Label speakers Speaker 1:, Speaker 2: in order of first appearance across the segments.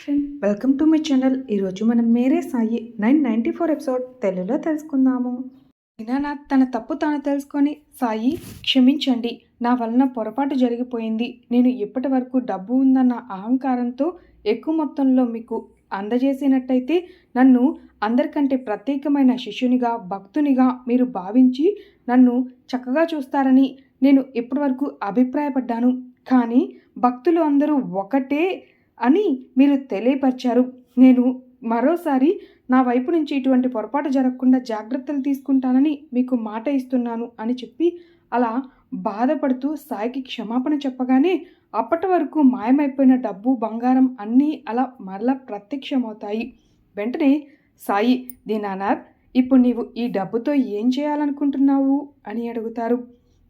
Speaker 1: Friend welcome to my channel ఈరోజు మనం Mere Sai nine ninety four episode తెలుగులో తెలుసుకుందాము. దీనానాథ్ తన తప్పు తాను తెలుసుకొని సాయి క్షమించండి. నా వలన పొరపాటు జరిగిపోయింది. నేను ఇప్పటి వరకు డబ్బు ఉందన్న అహంకారంతో ఎక్కువ మొత్తంలో మీకు అందజేసినట్టయితే నన్ను అందరికంటే ప్రత్యేకమైన శిష్యునిగా భక్తునిగా మీరు భావించి నన్ను చక్కగా చూస్తారని నేను ఇప్పటివరకు అభిప్రాయపడ్డాను. కానీ భక్తులు అందరూ ఒకటే అని మీరు తెలియపరిచారు. నేను మరోసారి నా వైపు నుంచి ఇటువంటి పొరపాటు జరగకుండా జాగ్రత్తలు తీసుకుంటానని మీకు మాట ఇస్తున్నాను అని చెప్పి అలా బాధపడుతూ సాయికి క్షమాపణ చెప్పగానే అప్పటి వరకు మాయమైపోయిన డబ్బు బంగారం అన్నీ అలా మరలా ప్రత్యక్షమవుతాయి. వెంటనే సాయి దీనానాథ్ ఇప్పుడు నీవు ఈ డబ్బుతో ఏం చేయాలనుకుంటున్నావు? అని అడుగుతారు.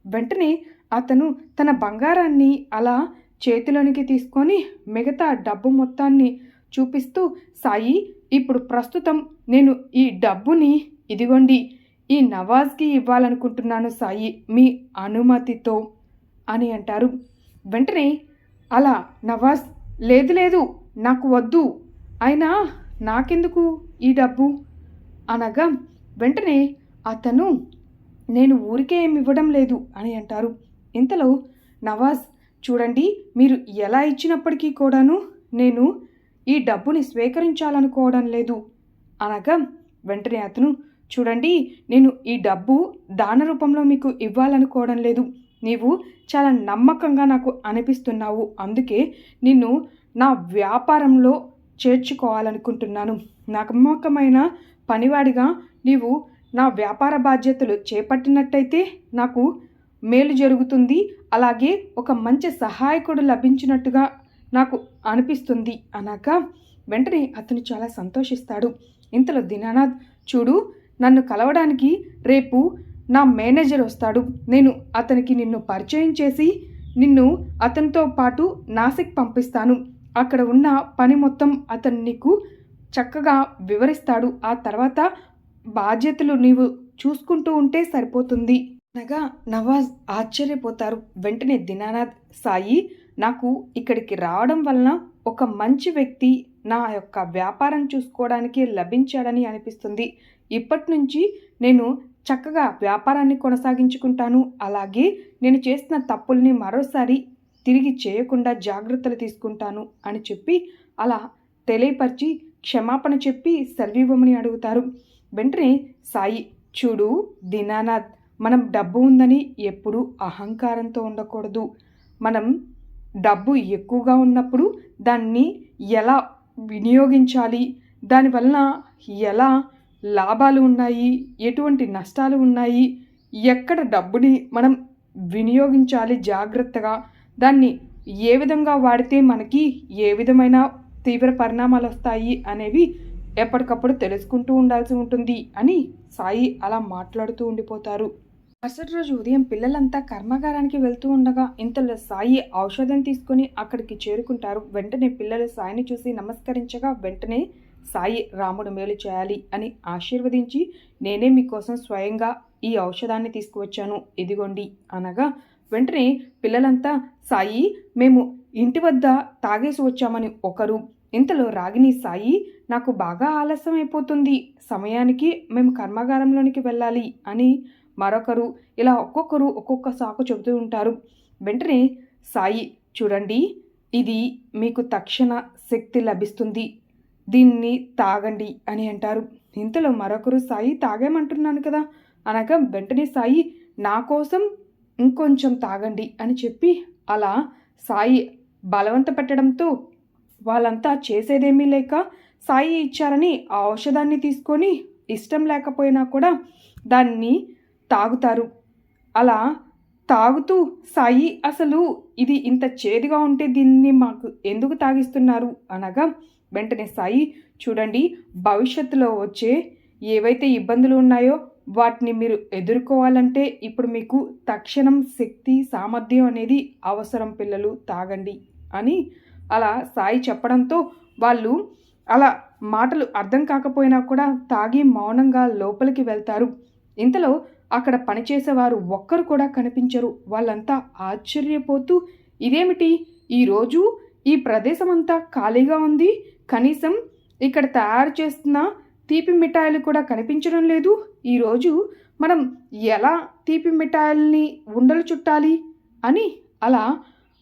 Speaker 1: వెంటనే అతను తన బంగారాన్ని అలా చేతిలోనికి తీసుకొని మిగతా డబ్బు మొత్తాన్ని చూపిస్తూ సాయి ఇప్పుడు ప్రస్తుతం నేను ఈ డబ్బుని ఇదిగోండి ఈ నవాజ్కి ఇవ్వాలనుకుంటున్నాను సాయి మీ అనుమతితో అని అంటారు. వెంటనే అలా నవాజ్ లేదు లేదు నాకు వద్దు అయినా నాకెందుకు ఈ డబ్బు? అనగా వెంటనే అతను నేను ఊరికే ఏమి ఇవ్వడం లేదు అని అంటారు. ఇంతలో నవాజ్ చూడండి మీరు ఎలా ఇచ్చినప్పటికీ కూడాను నేను ఈ డబ్బుని స్వీకరించాలనుకోవడం లేదు. అనగా వెంటనే అతను చూడండి నేను ఈ డబ్బు దాన రూపంలో మీకు ఇవ్వాలనుకోవడం లేదు. నీవు చాలా నమ్మకంగా నాకు అనిపిస్తున్నావు. అందుకే నిన్ను నా వ్యాపారంలో చేర్చుకోవాలనుకుంటున్నాను. నమ్మకమైన పనివాడిగా నీవు నా వ్యాపార బాధ్యతలు చేపట్టినట్టయితే నాకు మేలు జరుగుతుంది. అలాగే ఒక మంచి సహాయకుడు లభించినట్టుగా నాకు అనిపిస్తుంది అనగా వెంటనే అతను చాలా సంతోషిస్తాడు. ఇంతలో దీనానాథ్ చూడు నన్ను కలవడానికి రేపు నా మేనేజర్ వస్తాడు. నేను అతనికి నిన్ను పరిచయం చేసి నిన్ను అతనితో పాటు నాసిక్ పంపిస్తాను. అక్కడ ఉన్న పని మొత్తం అతను నీకు చక్కగా వివరిస్తాడు. ఆ తర్వాత బాధ్యతలు నీవు చూసుకుంటూ ఉంటే సరిపోతుంది. అనగా నవాజ్ ఆశ్చర్యపోతారు. వెంటనే దినానాథ్ సాయి నాకు ఇక్కడికి రావడం వలన ఒక మంచి వ్యక్తి నా యొక్క వ్యాపారం చూసుకోవడానికి లభించాడని అనిపిస్తుంది. ఇప్పటి నుంచి నేను చక్కగా వ్యాపారాన్ని కొనసాగించుకుంటాను. అలాగే నేను చేసిన తప్పుల్ని మరోసారి తిరిగి చేయకుండా జాగ్రత్తలు తీసుకుంటాను అని చెప్పి అలా తెలియపరిచి క్షమాపణ చెప్పి సెలవివ్వమని అడుగుతారు. వెంటనే సాయి చూడు దీనానాథ్ మనం డబ్బు ఉందని ఎప్పుడూ అహంకారంతో ఉండకూడదు. మనం డబ్బు ఎక్కువగా ఉన్నప్పుడు దాన్ని ఎలా వినియోగించాలి? దానివలన ఎలా లాభాలు ఉన్నాయి? ఎటువంటి నష్టాలు ఉన్నాయి? ఎక్కడ డబ్బుని మనం వినియోగించాలి జాగ్రత్తగా? దాన్ని ఏ విధంగా వాడితే మనకి ఏ విధమైన తీవ్ర పరిణామాలు వస్తాయి అనేవి ఎప్పటికప్పుడు తెలుసుకుంటూ ఉండాల్సి ఉంటుంది అని సాయి అలా మాట్లాడుతూ ఉండిపోతారు. మరుసటి రోజు ఉదయం పిల్లలంతా కర్మాగారానికి వెళ్తూ ఉండగా ఇంతలో సాయి ఔషధం తీసుకుని అక్కడికి చేరుకుంటారు. వెంటనే పిల్లలు సాయిని చూసి నమస్కరించగా వెంటనే సాయి రాముడు మేలు చేయాలి అని ఆశీర్వదించి నేనే మీకోసం స్వయంగా ఈ ఔషధాన్ని తీసుకువచ్చాను ఇదిగోండి అనగా వెంటనే పిల్లలంతా సాయి మేము ఇంటి వద్ద తాగేసి వచ్చామని ఒకరు ఇంతలో రాగిని సాయి నాకు బాగా ఆలస్యం అయిపోతుంది సమయానికి మేము కర్మాగారంలోనికి వెళ్ళాలి అని మరొకరు ఇలా ఒక్కొక్కరు ఒక్కొక్క సాకు చెబుతూ ఉంటారు. వెంటనే సాయి చూడండి ఇది మీకు తక్షణ శక్తి లభిస్తుంది. దీన్ని తాగండి అని అంటారు. ఇంతలో మరొకరు సాయి తాగేమంటున్నాను కదా! అనగా వెంటనే సాయి నా కోసం ఇంకొంచెం తాగండి అని చెప్పి అలా సాయి బలవంత పెట్టడంతో వాళ్ళంతా చేసేదేమీ లేక సాయి ఇచ్చారని ఆ ఔషధాన్ని తీసుకొని ఇష్టం లేకపోయినా కూడా దాన్ని తాగుతారు. అలా తాగుతూ సాయి అసలు ఇది ఇంత చేదుగా ఉంటే దీన్ని మాకు ఎందుకు తాగిస్తున్నారు? అనగా వెంటనే సాయి చూడండి భవిష్యత్తులో వచ్చే ఏవైతే ఇబ్బందులు ఉన్నాయో వాటిని మీరు ఎదుర్కోవాలంటే ఇప్పుడు మీకు తక్షణం శక్తి సామర్థ్యం అనేది అవసరం పిల్లలు తాగండి అని అలా సాయి చెప్పడంతో వాళ్ళు అలా మాటలు అర్థం కాకపోయినా కూడా తాగి మౌనంగా లోపలికి వెళ్తారు. ఇంతలో అక్కడ పనిచేసేవారు ఒక్కరు కూడా కనిపించరు. వాళ్ళంతా ఆశ్చర్యపోతూ ఇదేమిటి? ఈరోజు ఈ ప్రదేశం అంతా ఖాళీగా ఉంది? కనీసం ఇక్కడ తయారు చేస్తున్న తీపి మిఠాయిలు కూడా కనిపించడం లేదు? ఈరోజు మనం ఎలా తీపి మిఠాయిల్ని ఉండలు చుట్టాలి? అని అలా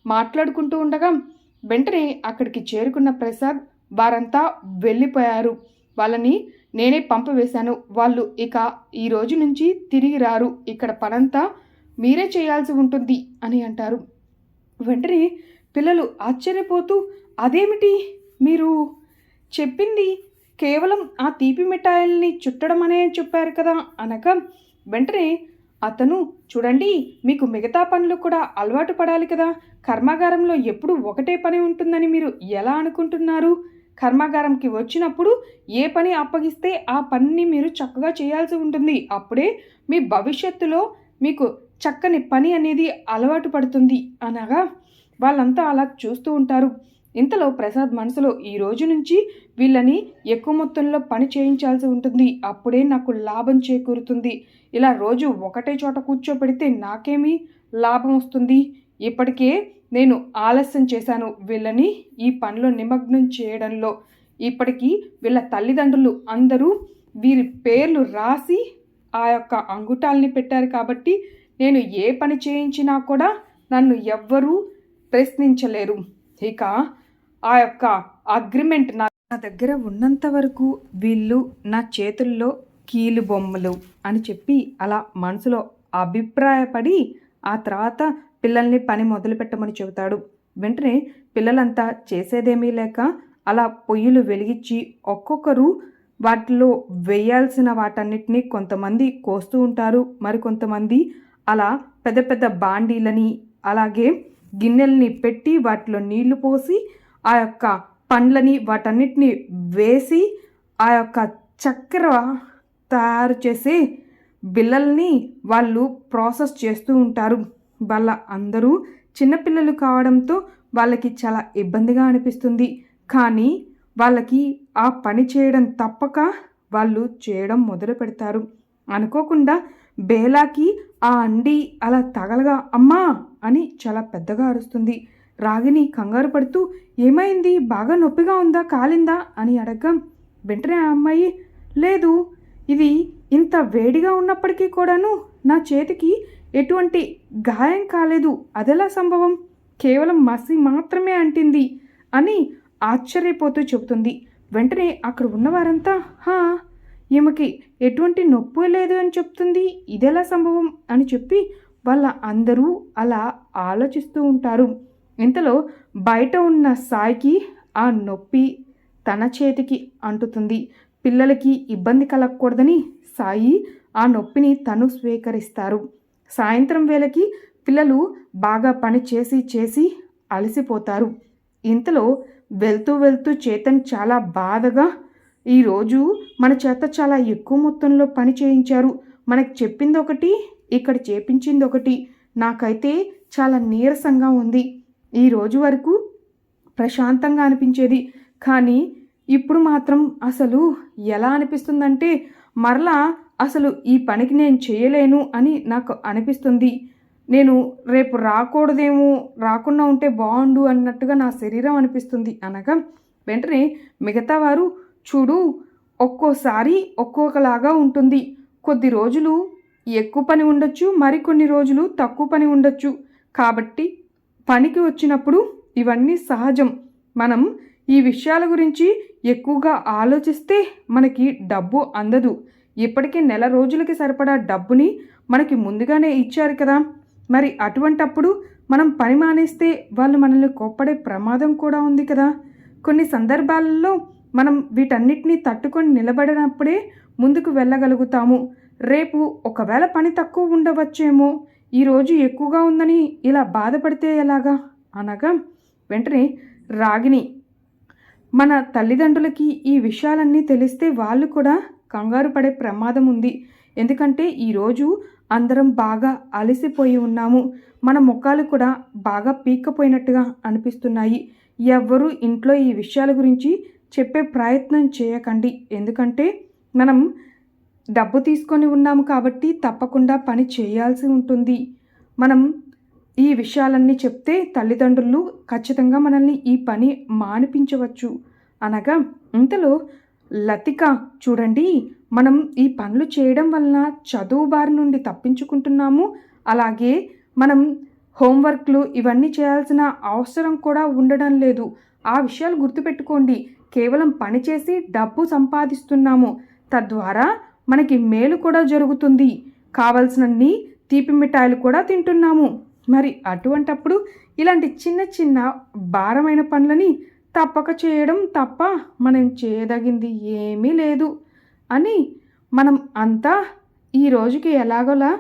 Speaker 1: మాట్లాడుకుంటూ ఉండగా వెంటనే అక్కడికి చేరుకున్న ప్రసాద్ వారంతా వెళ్ళిపోయారు. వాళ్ళని నేనే పంపవేశాను. వాళ్ళు ఇక ఈ రోజు నుంచి తిరిగి రారు. ఇక్కడ పనంతా మీరే చేయాల్సి ఉంటుంది అని అంటారు. వెంటనే పిల్లలు ఆశ్చర్యపోతూ అదేమిటి? మీరు చెప్పింది కేవలం ఆ తీపి మిఠాయిల్ని చుట్టడం అనే చెప్పారు కదా అనగా వెంటనే అతను చూడండి మీకు మిగతా పనులు కూడా అలవాటు పడాలి కదా. కర్మాగారంలో ఎప్పుడు ఒకటే పని ఉంటుందని మీరు ఎలా అనుకుంటున్నారు? కర్మాగారంకి వచ్చినప్పుడు ఏ పని అప్పగిస్తే ఆ పనిని మీరు చక్కగా చేయాల్సి ఉంటుంది. అప్పుడే మీ భవిష్యత్తులో మీకు చక్కని పని అనేది అలవాటు పడుతుంది అనగా వాళ్ళంతా అలా చూస్తూ ఉంటారు. ఇంతలో ప్రసాద్ మనసులో ఈ రోజు నుంచి వీళ్ళని ఎక్కువ మొత్తంలో పని చేయించాల్సి ఉంటుంది. అప్పుడే నాకు లాభం చేకూరుతుంది. ఇలా రోజు ఒకటే చోట కూర్చోపెడితే నాకేమీ లాభం వస్తుంది? ఇప్పటికే నేను ఆలస్యం చేశాను వీళ్ళని ఈ పనిలో నిమగ్నం చేయడంలో. ఇప్పటికీ వీళ్ళ తల్లిదండ్రులు అందరూ వీరి పేర్లు రాసి ఆ యొక్క అంగుటాల్ని పెట్టారు కాబట్టి నేను ఏ పని చేయించినా కూడా నన్ను ఎవ్వరూ ప్రశ్నించలేరు. ఇక ఆ యొక్క అగ్రిమెంట్ నా నా దగ్గర ఉన్నంత వరకు వీళ్ళు నా చేతుల్లో కీలు బొమ్మలు అని చెప్పి అలా మనసులో అభిప్రాయపడి ఆ తర్వాత పిల్లల్ని పని మొదలుపెట్టమని చెబుతాడు. వెంటనే పిల్లలంతా చేసేదేమీ లేక అలా పొయ్యిలు వెలిగించి ఒక్కొక్కరు వాటిలో వేయాల్సిన వాటన్నిటిని కొంతమంది కోస్తూ ఉంటారు. మరికొంతమంది అలా పెద్ద పెద్ద బాండీలని అలాగే గిన్నెల్ని పెట్టి వాటిలో నీళ్ళు పోసి ఆ యొక్క పండ్లని వాటన్నిటిని వేసి ఆ యొక్క చక్కెర తయారు చేసే బిల్లల్ని వాళ్ళు ప్రాసెస్ చేస్తూ ఉంటారు. వాళ్ళ అందరూ చిన్నపిల్లలు కావడంతో వాళ్ళకి చాలా ఇబ్బందిగా అనిపిస్తుంది. కానీ వాళ్ళకి ఆ పని చేయడం తప్పక వాళ్ళు చేయడం మొదలు పెడతారు. అనుకోకుండా బేలాకి ఆ అండి అలా తగలగా అమ్మా అని చాలా పెద్దగా అరుస్తుంది. రాగిని కంగారు పడుతూ ఏమైంది? బాగా నొప్పిగా ఉందా? కాలిందా? అని అడగం. వెంటనే ఆ అమ్మాయి లేదు. ఇది ఇంత వేడిగా ఉన్నప్పటికీ కూడాను నా చేతికి ఎటువంటి గాయం కాలేదు. అదెలా సంభవం? కేవలం మసి మాత్రమే అంటింది అని ఆశ్చర్యపోతూ చెబుతుంది. వెంటనే అక్కడ ఉన్నవారంతా హా ఈమెకి ఎటువంటి నొప్పి లేదు అని చెప్తుంది. ఇదెలా సంభవం? అని చెప్పి వాళ్ళ అందరూ అలా ఆలోచిస్తూ ఉంటారు. ఇంతలో బయట ఉన్న సాయికి ఆ నొప్పి తన చేతికి అంటుతుంది. పిల్లలకి ఇబ్బంది కలగకూడదని సాయి ఆ నొప్పిని తను స్వీకరిస్తారు. సాయంత్రం వేళకి పిల్లలు బాగా పని చేసి చేసి అలసిపోతారు. ఇంతలో వెళ్తూ వెళ్తూ చేతన్ చాలా బాధగా ఈరోజు మన చేత చాలా ఎక్కువ మొత్తంలో పని చేయించారు. మనకు చెప్పింది ఒకటి ఇక్కడ చేపించింది ఒకటి నాకైతే చాలా నీరసంగా ఉంది. ఈ రోజు వరకు ప్రశాంతంగా అనిపించేది. కానీ ఇప్పుడు మాత్రం అసలు ఎలా అనిపిస్తుందంటే మరలా అసలు ఈ పనికి నేను చేయలేను అని నాకు అనిపిస్తుంది. నేను రేపు రాకూడదేమో రాకుండా ఉంటే బాగుండు అన్నట్టుగా నా శరీరం అనిపిస్తుంది. అనగా వెంటనే మిగతా వారు చూడు ఒక్కోసారి ఒక్కొక్కలాగా ఉంటుంది. కొద్ది రోజులు ఎక్కువ పని ఉండొచ్చు మరికొన్ని రోజులు తక్కువ పని ఉండొచ్చు. కాబట్టి పనికి వచ్చినప్పుడు ఇవన్నీ సహజం. మనం ఈ విషయాల గురించి ఎక్కువగా ఆలోచిస్తే మనకి డబ్బు అందదు. ఇప్పటికే నెల రోజులకి సరిపడా డబ్బుని మనకి ముందుగానే ఇచ్చారు కదా. మరి అటువంటప్పుడు మనం పని మానేస్తే వాళ్ళు మనల్ని కోప్పడే ప్రమాదం కూడా ఉంది కదా. కొన్ని సందర్భాలలో మనం వీటన్నిటినీ తట్టుకొని నిలబడినప్పుడే ముందుకు వెళ్ళగలుగుతాము. రేపు ఒకవేళ పని తక్కువ ఉండవచ్చేమో ఈరోజు ఎక్కువగా ఉందని ఇలా బాధపడితే ఎలాగా? అనగా వెంటనే రాగిని మన తల్లిదండ్రులకి ఈ విషయాలన్నీ తెలిస్తే వాళ్ళు కూడా కంగారు పడే ప్రమాదం ఉంది. ఎందుకంటే ఈరోజు అందరం బాగా అలసిపోయి ఉన్నాము. మన ముఖాలు కూడా బాగా పీక్కపోయినట్టుగా అనిపిస్తున్నాయి. ఎవ్వరూ ఇంట్లో ఈ విషయాల గురించి చెప్పే ప్రయత్నం చేయకండి. ఎందుకంటే మనం డబ్బు తీసుకొని ఉన్నాము కాబట్టి తప్పకుండా పని చేయాల్సి ఉంటుంది. మనం ఈ విషయాలన్నీ చెప్తే తల్లిదండ్రులు ఖచ్చితంగా మనల్ని ఈ పని మానిపించవచ్చు. అనగా ఇంతలో లతిక చూడండి మనం ఈ పనులు చేయడం వలన చదువు బారి నుండి తప్పించుకుంటున్నాము. అలాగే మనం హోంవర్క్లు ఇవన్నీ చేయాల్సిన అవసరం కూడా ఉండడం లేదు. ఆ విషయాలు గుర్తుపెట్టుకోండి. కేవలం పని చేసి డబ్బు సంపాదిస్తున్నాము. తద్వారా మనకి మేలు కూడా జరుగుతుంది. కావలసినన్ని తీపి మిఠాయిలు కూడా తింటున్నాము. మరి అటువంటప్పుడు ఇలాంటి చిన్న చిన్న భారమైన పనులని తప్పక చేయడం తప్ప మనం చేయదగింది ఏమీ లేదు అని మనం అంతా ఈ రోజుకి ఎలాగోలా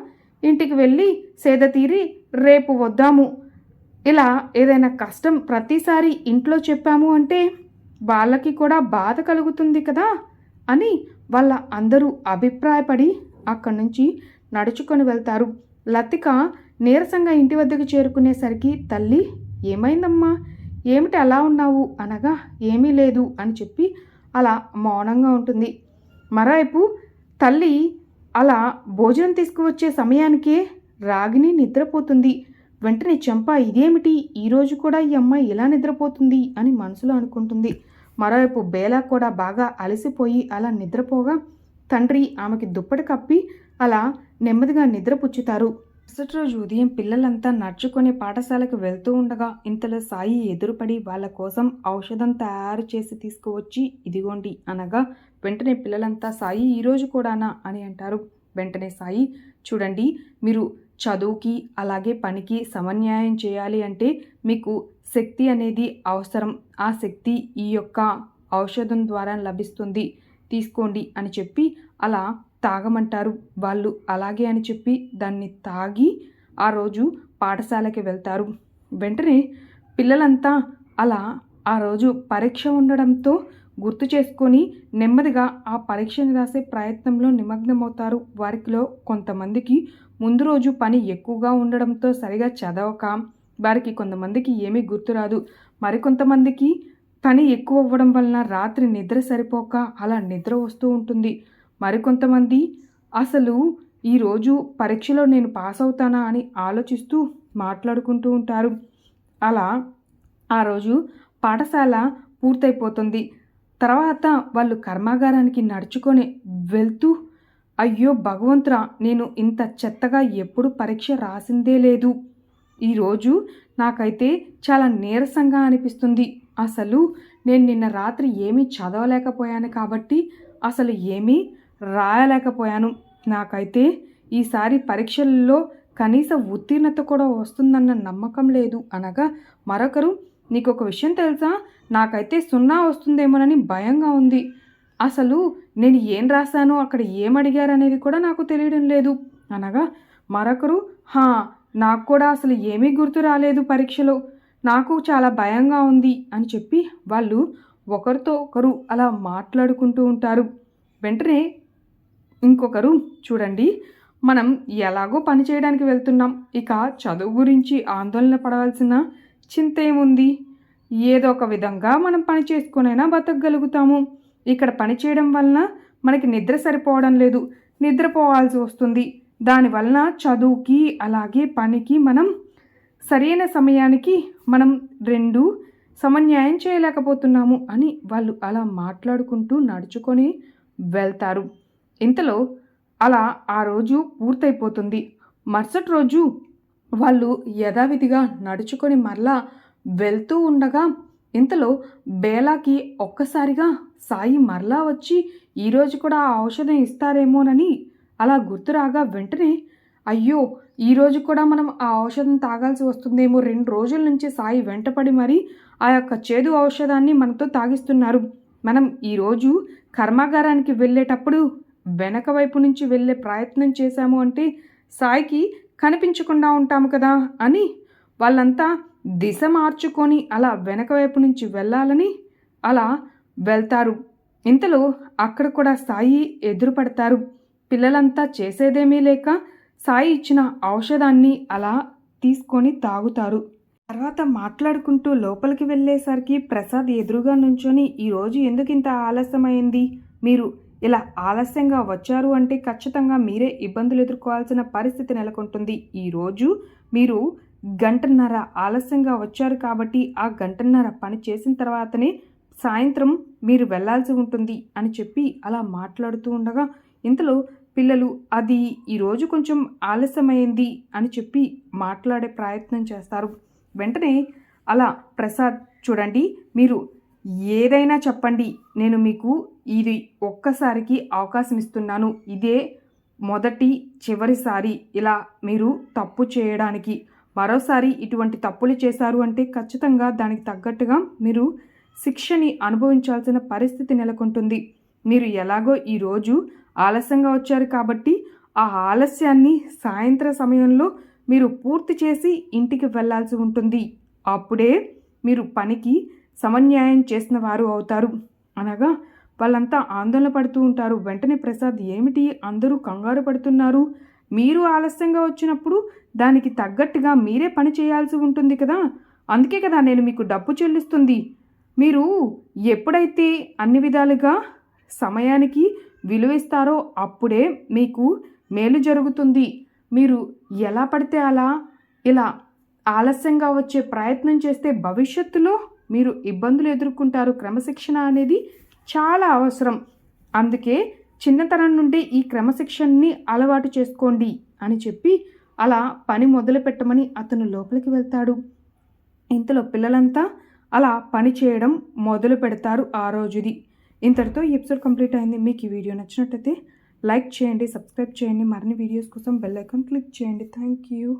Speaker 1: ఇంటికి వెళ్ళి సేద తీరి రేపు వద్దాము. ఇలా ఏదైనా కష్టం ప్రతిసారి ఇంట్లో చెప్పాము అంటే వాళ్ళకి కూడా బాధ కలుగుతుంది కదా అని వాళ్ళ అందరూ అభిప్రాయపడి అక్కడి నుంచి నడుచుకొని వెళ్తారు. లతిక నీరసంగా ఇంటి వద్దకు చేరుకునేసరికి తల్లి ఏమైందమ్మా? ఏమిటి అలా ఉన్నావు? అనగా ఏమీ లేదు అని చెప్పి అలా మౌనంగా ఉంటుంది. మరోవైపు తల్లి అలా భోజనం తీసుకువచ్చే సమయానికే రాగిని నిద్రపోతుంది. వెంటనే చెంప ఇదేమిటి? ఈరోజు కూడా ఈ అమ్మాయి ఇలా నిద్రపోతుంది? అని మనసులో అనుకుంటుంది. మరోవైపు బేలా కూడా బాగా అలసిపోయి అలా నిద్రపోగా తండ్రి ఆమెకి దుప్పటి కప్పి అలా నెమ్మదిగా నిద్రపుచ్చుతారు. మరుసటి రోజు ఉదయం పిల్లలంతా నడుచుకొని పాఠశాలకు వెళ్తూ ఉండగా ఇంతలో సాయి ఎదురుపడి వాళ్ళ కోసం ఔషధం తయారు చేసి తీసుకువచ్చి ఇదిగోండి అనగా వెంటనే పిల్లలంతా సాయి ఈరోజు కూడానా అని అంటారు. వెంటనే సాయి చూడండి మీరు చదువుకి అలాగే పనికి సమన్యాయం చేయాలి అంటే మీకు శక్తి అనేది అవసరం. ఆ శక్తి ఈ యొక్క ఔషధం ద్వారా లభిస్తుంది. తీసుకోండి అని చెప్పి అలా తాగమంటారు వాళ్ళు అలాగే అని చెప్పి దాన్ని తాగి ఆ రోజు పాఠశాలకి వెళ్తారు. వెంటనే పిల్లలంతా అలా ఆ రోజు పరీక్ష ఉండడంతో గుర్తు చేసుకొని నెమ్మదిగా ఆ పరీక్షను రాసే ప్రయత్నంలో నిమగ్నమవుతారు. వారిలో కొంతమందికి ముందు రోజు పని ఎక్కువగా ఉండడంతో సరిగా చదవక వారికి కొంతమందికి ఏమీ గుర్తురాదు మరికొంతమందికి పని ఎక్కువ అవ్వడం వలన రాత్రి నిద్ర సరిపోక అలా నిద్ర వస్తూ ఉంటుంది. మరికొంతమంది అసలు ఈరోజు పరీక్షలో నేను పాస్ అవుతానా? అని ఆలోచిస్తూ మాట్లాడుకుంటూ ఉంటారు. అలా ఆ రోజు పాఠశాల పూర్తయిపోతుంది. తర్వాత వాళ్ళు కర్మాగారానికి నడుచుకొని వెళ్తూ అయ్యో భగవంతురా నేను ఇంత చెత్తగా ఎప్పుడు పరీక్ష రాసిందే లేదు. ఈరోజు నాకైతే చాలా నీరసంగా అనిపిస్తుంది. అసలు నేను నిన్న రాత్రి ఏమీ చదవలేకపోయాను కాబట్టి అసలు ఏమీ రాయలేకపోయాను. నాకైతే ఈసారి పరీక్షల్లో కనీస ఉత్తీర్ణత కూడా వస్తుందన్న నమ్మకం లేదు. అనగా మరొకరు నీకు ఒక విషయం తెలుసా? నాకైతే సున్నా వస్తుందేమోనని భయంగా ఉంది. అసలు నేను ఏం రాశానో అక్కడ ఏం అడిగారు అనేది కూడా నాకు తెలియడం లేదు. అనగా మరొకరు హా నాకు కూడా అసలు ఏమీ గుర్తు రాలేదు పరీక్షలో. నాకు చాలా భయంగా ఉంది అని చెప్పి వాళ్ళు ఒకరితో ఒకరు అలా మాట్లాడుకుంటూ ఉంటారు. వెంటనే ఇంకొకరు చూడండి. మనం ఎలాగో పని చేయడానికి వెళ్తున్నాం. ఇక చదువు గురించి ఆందోళన పడవలసిన చింత ఏముంది ఏదో ఒక విధంగా మనం పని చేసుకునైనా బతకగలుగుతాము. ఇక్కడ పని చేయడం వలన మనకి నిద్ర సరిపోవడం లేదు. నిద్రపోవాల్సి వస్తుంది. దానివలన చదువుకి అలాగే పనికి మనం సరైన సమయానికి మనం రెండు సమన్యాయం చేయలేకపోతున్నాము అని వాళ్ళు అలా మాట్లాడుకుంటూ నడుచుకొని వెళ్తారు. ఇంతలో అలా ఆ రోజు పూర్తయిపోతుంది. మరుసటి రోజు వాళ్ళు యథావిధిగా నడుచుకొని మరలా వెళ్తూ ఉండగా ఇంతలో బేలాకి ఒక్కసారిగా సాయి మరలా వచ్చి ఈరోజు కూడా ఆ ఔషధం ఇస్తారేమోనని అలా గుర్తురాగా వెంటనే అయ్యో ఈరోజు కూడా మనం ఆ ఔషధం తాగాల్సి వస్తుందేమో రెండు రోజుల నుంచి సాయి వెంటపడి మరి ఆ యొక్క చేదు ఔషధాన్ని మనతో తాగిస్తున్నారు. మనం ఈరోజు కర్మాగారానికి వెళ్ళేటప్పుడు వెనక వైపు నుంచి వెళ్ళే ప్రయత్నం చేశాము అంటే సాయికి కనిపించకుండా ఉంటాము కదా అని వాళ్ళంతా దిశ మార్చుకొని అలా వెనక వైపు నుంచి వెళ్ళాలని అలా వెళ్తారు. ఇంతలో అక్కడ కూడా సాయి ఎదురుపడతారు. పిల్లలంతా చేసేదేమీ లేక సాయి ఇచ్చిన ఔషధాన్ని అలా తీసుకొని తాగుతారు. తర్వాత మాట్లాడుకుంటూ లోపలికి వెళ్ళేసరికి ప్రసాద్ ఎదురుగా నుంచొని ఈరోజు ఎందుకు ఇంత ఆలస్యమైంది? మీరు ఇలా ఆలస్యంగా వచ్చారు అంటే ఖచ్చితంగా మీరే ఇబ్బందులు ఎదుర్కోవాల్సిన పరిస్థితి నెలకొంటుంది. ఈరోజు మీరు గంటన్నర ఆలస్యంగా వచ్చారు కాబట్టి ఆ గంటన్నర పని చేసిన తర్వాతనే సాయంత్రం మీరు వెళ్ళాల్సి ఉంటుంది అని చెప్పి అలా మాట్లాడుతూ ఉండగా ఇంతలో పిల్లలు అది ఈరోజు కొంచెం ఆలస్యమైంది అని చెప్పి మాట్లాడే ప్రయత్నం చేస్తారు. వెంటనే అలా ప్రసాద్ చూడండి మీరు ఏదైనా చెప్పండి నేను మీకు ఇది ఒక్కసారికి అవకాశం ఇస్తున్నాను ఇదే మొదటి చివరిసారి ఇలా మీరు తప్పు చేయడానికి మరోసారి ఇటువంటి తప్పులు చేశారు అంటే ఖచ్చితంగా దానికి తగ్గట్టుగా మీరు శిక్షని అనుభవించాల్సిన పరిస్థితి నెలకొంటుంది. మీరు ఎలాగో ఈరోజు ఆలస్యంగా వచ్చారు కాబట్టి ఆ ఆలస్యాన్ని సాయంత్ర సమయంలో మీరు పూర్తి చేసి ఇంటికి వెళ్ళాల్సి ఉంటుంది. అప్పుడే మీరు పనికి సమన్యాయం చేసిన వారు అవుతారు. అనగా వాళ్ళంతా ఆందోళన పడుతూ ఉంటారు. వెంటనే ప్రసాద్ ఏమిటి? అందరూ కంగారు పడుతున్నారు. మీరు ఆలస్యంగా వచ్చినప్పుడు దానికి తగ్గట్టుగా మీరే పని చేయాల్సి ఉంటుంది కదా? అందుకే కదా నేను మీకు డబ్బు చెల్లిస్తుంది. మీరు ఎప్పుడైతే అన్ని విధాలుగా సమయానికి విలువిస్తారో అప్పుడే మీకు మేలు జరుగుతుంది. మీరు ఎలా పడితే అలా ఇలా ఆలస్యంగా వచ్చే ప్రయత్నం చేస్తే భవిష్యత్తులో మీరు ఇబ్బందులు ఎదుర్కొంటారు. క్రమశిక్షణ అనేది చాలా అవసరం. అందుకే చిన్నతనం నుండి ఈ క్రమశిక్షణని అలవాటు చేసుకోండి అని చెప్పి అలా పని మొదలు పెట్టమని అతను లోపలికి వెళ్తాడు. ఇంతలో పిల్లలంతా అలా పని చేయడం మొదలు పెడతారు ఆ రోజుది. ఇంతటితో ఈ ఎపిసోడ్ కంప్లీట్ అయింది. మీకు ఈ వీడియో నచ్చినట్టయితే లైక్ చేయండి సబ్స్క్రైబ్ చేయండి. మరిన్ని వీడియోస్ కోసం బెల్ ఐకాన్ క్లిక్ చేయండి. Thank you.